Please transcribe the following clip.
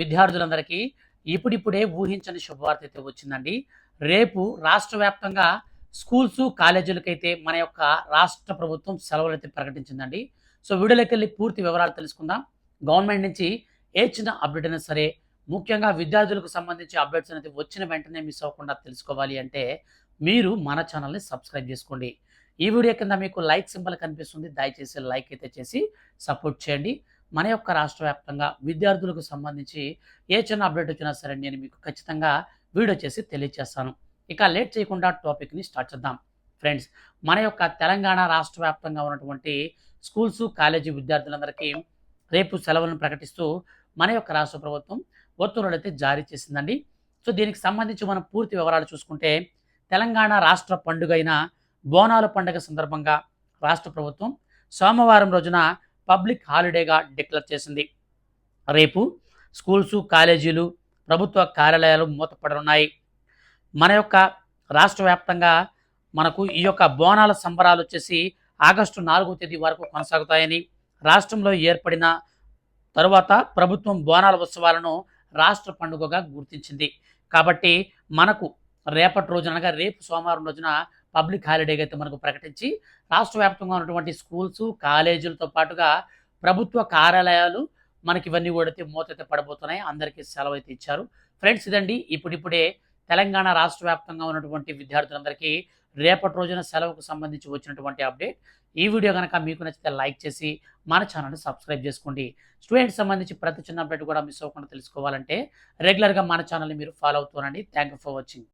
విద్యార్థులందరికీ ఇప్పుడిప్పుడే ఊహించని శుభవార్త అయితే వచ్చిందండి. రేపు రాష్ట్ర వ్యాప్తంగా స్కూల్స్ కాలేజీలకైతే మన యొక్క రాష్ట్ర ప్రభుత్వం సెలవులు అయితే ప్రకటించిందండి. సో వీడియోలోకి వెళ్ళి పూర్తి వివరాలు తెలుసుకుందాం. గవర్నమెంట్ నుంచి ఏ చిన్న అప్డేట్ అయినా సరే ముఖ్యంగా విద్యార్థులకు సంబంధించి అప్డేట్స్ అనేది వచ్చిన వెంటనే మిస్ అవ్వకుండా తెలుసుకోవాలి అంటే మీరు మన ఛానల్ని సబ్స్క్రైబ్ చేసుకోండి. ఈ వీడియో కింద మీకు లైక్ సింబల్ కనిపిస్తుంది. దయచేసి లైక్ అయితే చేసి సపోర్ట్ చేయండి. మన యొక్క రాష్ట్ర వ్యాప్తంగా విద్యార్థులకు సంబంధించి ఏ చిన్న అప్డేట్ వచ్చినా సరే నేను మీకు ఖచ్చితంగా వీడియో చేసి తెలియజేస్తాను ఇక లేట్ చేయకుండా టాపిక్ని స్టార్ట్ చేద్దాం. ఫ్రెండ్స్ మన యొక్క తెలంగాణ రాష్ట్ర వ్యాప్తంగా ఉన్నటువంటి స్కూల్స్ కాలేజీ విద్యార్థులందరికీ రేపు సెలవులను ప్రకటిస్తూ మన యొక్క రాష్ట్ర ప్రభుత్వం ఉత్తర్వులు అయితే జారీ చేసిందండి. సో దీనికి సంబంధించి మనం పూర్తి వివరాలు చూసుకుంటే తెలంగాణ రాష్ట్ర పండుగ అయిన బోనాల పండుగ సందర్భంగా రాష్ట్ర ప్రభుత్వం సోమవారం రోజున పబ్లిక్ హాలిడేగా డిక్లేర్ చేసింది. రేపు స్కూల్స్ కాలేజీలు ప్రభుత్వ కార్యాలయాలు మూతపడనున్నాయి. మన యొక్క రాష్ట్ర వ్యాప్తంగా మనకు ఈ యొక్క బోనాల సంబరాలు వచ్చేసి ఆగస్టు నాలుగో తేదీ వరకు కొనసాగుతాయని రాష్ట్రంలో ఏర్పడిన తరువాత ప్రభుత్వం బోనాల ఉత్సవాలను రాష్ట్ర పండుగగా గుర్తించింది. కాబట్టి మనకు రేపటి రోజున అనగా రేపు సోమవారం రోజున పబ్లిక్ హాలిడేగా అయితే మనకు ప్రకటించి రాష్ట్ర వ్యాప్తంగా ఉన్నటువంటి స్కూల్స్ కాలేజీలతో పాటుగా ప్రభుత్వ కార్యాలయాలు మనకి ఇవన్నీ కూడా అయితే మూతైతే పడబోతున్నాయి. అందరికీ సెలవు అయితే ఇచ్చారు. ఫ్రెండ్స్ ఇదండి. ఇప్పుడిప్పుడే తెలంగాణ రాష్ట్ర వ్యాప్తంగా ఉన్నటువంటి విద్యార్థులందరికీ రేపటి రోజున సెలవుకు సంబంధించి వచ్చినటువంటి అప్డేట్. ఈ వీడియో కనుక మీకు నచ్చితే లైక్ చేసి మన ఛానల్ని సబ్స్క్రైబ్ చేసుకోండి. స్టూడెంట్స్ సంబంధించి ప్రతి చిన్న అప్డేట్ కూడా మిస్ అవ్వకుండా తెలుసుకోవాలంటే రెగ్యులర్గా మన ఛానల్ని మీరు ఫాలో అవుతానండి థ్యాంక్ యూ ఫర్ వాచింగ్.